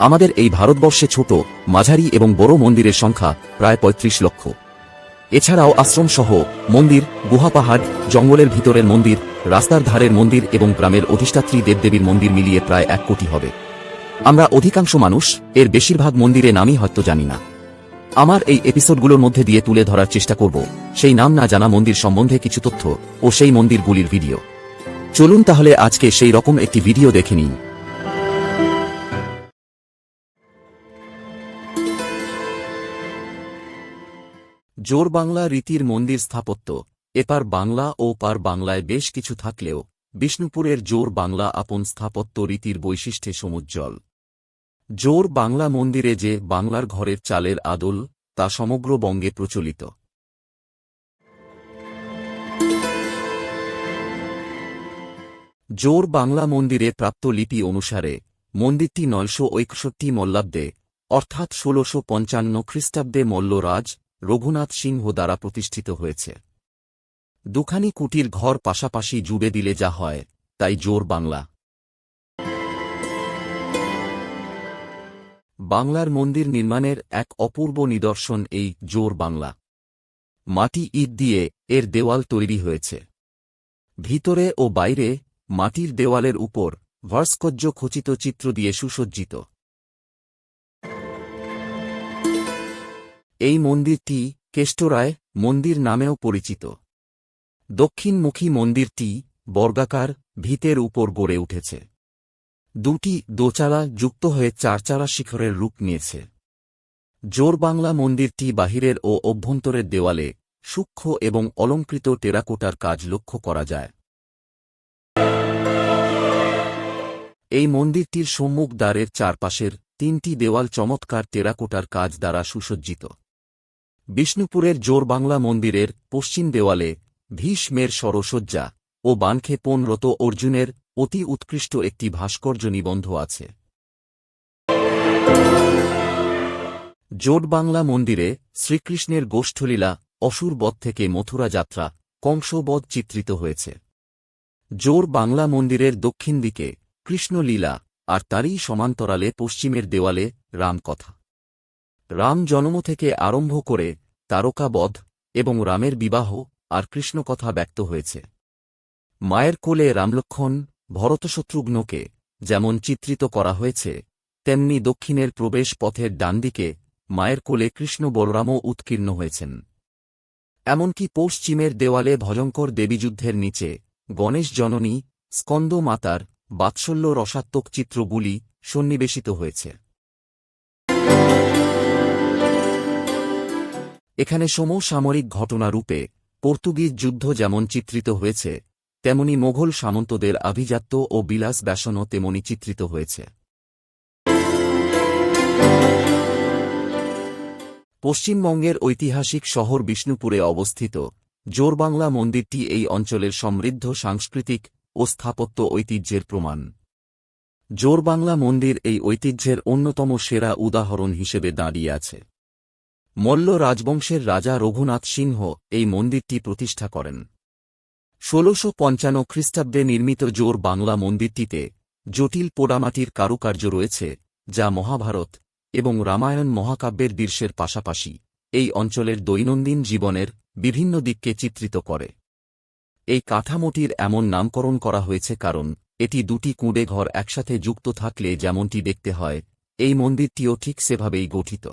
আমাদের এই ভারতবর্ষে ছোট, মাঝারি এবং বড় মন্দিরের সংখ্যা প্রায় পঁয়ত্রিশ লক্ষ। এছাড়াও আশ্রম সহ মন্দির, গুহা পাহাড়, জঙ্গলের ভিতরের মন্দির, রাস্তার ধারের মন্দির এবং গ্রামের অধিষ্ঠাত্রী দেবদেবীর মন্দির মিলিয়ে প্রায় এক কোটি হবে। আমরা অধিকাংশ মানুষ, এর বেশিরভাগ মন্দিরে নামই হয়তো জানি না। আমার এই এপিসোডগুলোর মধ্যে দিয়ে তুলে ধরার চেষ্টা করব, সেই নাম না জানা মন্দির সম্বন্ধে কিছু তথ্য ও সেই মন্দিরগুলির ভিডিও। চলুন তাহলে আজকে সেই রকম একটি ভিডিও দেখে নিই। জোর বাংলা রীতির মন্দির স্থাপত্য। এপার বাংলা ও পার বাংলায় বেশ কিছু থাকলেও বিষ্ণুপুরের জোর বাংলা আপন স্থাপত্য রীতির বৈশিষ্ট্যে সমুজ্জ্বল। জোর বাংলা মন্দিরে যে বাংলার ঘরের চালের আদল, তা সমগ্র বঙ্গে প্রচলিত। জোর বাংলা মন্দিরে প্রাপ্ত লিপি অনুসারে, মন্দিরটি নয়শো ঐকষট্টি মল্লাব্দে, অর্থাৎ ষোলশো পঞ্চান্ন খ্রিস্টাব্দে মল্লরাজ রঘুনাথ সিংহ দ্বারা প্রতিষ্ঠিত হয়েছে। দুখানি কুটির ঘর পাশাপাশি জুড়ে দিলে যা হয়, তাই জোর বাংলা। বাংলার মন্দির নির্মাণের এক অপূর্ব নিদর্শন এই জোর বাংলা। মাটি ইট দিয়ে এর দেওয়াল তৈরি হয়েছে। ভিতরে ও বাইরে মাটির দেওয়ালের উপর ভাস্কর্য খচিত চিত্র দিয়ে সুসজ্জিত। এই মন্দিরটি কেষ্টরায় মন্দির নামেও পরিচিত। দক্ষিণমুখী মন্দিরটি বর্গাকার, ভিতের উপর গড়ে উঠেছে। দুটি দোচালা যুক্ত হয়ে চারচালা শিখরের রূপ নিয়েছে। জোর বাংলা মন্দিরটি বাহিরের ও অভ্যন্তরের দেওয়ালে সূক্ষ্ম এবং অলঙ্কৃত টেরাকোটার কাজ লক্ষ্য করা যায়। এই মন্দিরটির সম্মুখ দ্বারের চারপাশের তিনটি দেওয়াল চমৎকার টেরাকোটার কাজ দ্বারা সুসজ্জিত। বিষ্ণুপুরের জোর বাংলা মন্দিরের পশ্চিম দেওয়ালে ভীষ্মের সরসজ্জা ও বানক্ষেপণরত অর্জুনের অতি উৎকৃষ্ট একটি ভাস্কর্য নিবন্ধ আছে। জোট বাংলা মন্দিরে শ্রীকৃষ্ণের গোষ্ঠলীলা অসুরবধ থেকে মথুরা যাত্রা কংসবধ চিত্রিত হয়েছে। জোর বাংলা মন্দিরের দক্ষিণ দিকে কৃষ্ণলীলা আর তারই সমান্তরালে পশ্চিমের দেওয়ালে রামকথা। রাম জন্ম থেকে আরম্ভ করে তারকাবধ এবং রামের বিবাহ আর কৃষ্ণকথা ব্যক্ত হয়েছে। মায়ের কোলে রামলক্ষণ ভরতশত্রুঘ্নকে যেমন চিত্রিত করা হয়েছে, তেমনি দক্ষিণের প্রবেশ পথের ডানদিকে মায়ের কোলে কৃষ্ণ বলরামও উৎকীর্ণ হয়েছেন। এমনকি পশ্চিমের দেওয়ালে ভয়ঙ্কর দেবীযুদ্ধের নিচে গণেশ জননী স্কন্দ মাতার বাৎসল্য রসাত্মক চিত্রগুলি সন্নিবেশিত হয়েছে। এখানে সমসামরিক ঘটনারূপে পর্তুগিজ যুদ্ধ যেমন চিত্রিত হয়েছে, তেমনি মোঘল সামন্তদের আভিজাত্য ও বিলাস ব্যাসনও তেমনি চিত্রিত হয়েছে। পশ্চিমবঙ্গের ঐতিহাসিক শহর বিষ্ণুপুরে অবস্থিত জোরবাংলা মন্দিরটি এই অঞ্চলের সমৃদ্ধ সাংস্কৃতিক ও স্থাপত্য ঐতিহ্যের প্রমাণ। জোরবাংলা মন্দির এই ঐতিহ্যের অন্যতম সেরা উদাহরণ হিসেবে দাঁড়িয়ে আছে। মল্ল রাজবংশের রাজা রঘুনাথ সিংহ এই মন্দিরটি প্রতিষ্ঠা করেন। ষোলশো পঞ্চান্ন খ্রিস্টাব্দে নির্মিত জোর বাংলা মন্দিরটিতে জটিল পোড়ামাটির কারুকার্য রয়েছে, যা মহাভারত এবং রামায়ণ মহাকাব্যের দৃশ্যের পাশাপাশি এই অঞ্চলের দৈনন্দিন জীবনের বিভিন্ন দিককে চিত্রিত করে। এই কাঠামোটির এমন নামকরণ করা হয়েছে কারণ এটি দুটি কুঁড়ে ঘর একসাথে যুক্ত থাকলে যেমনটি দেখতে হয়, এই মন্দিরটিও ঠিক সেভাবেই গঠিত।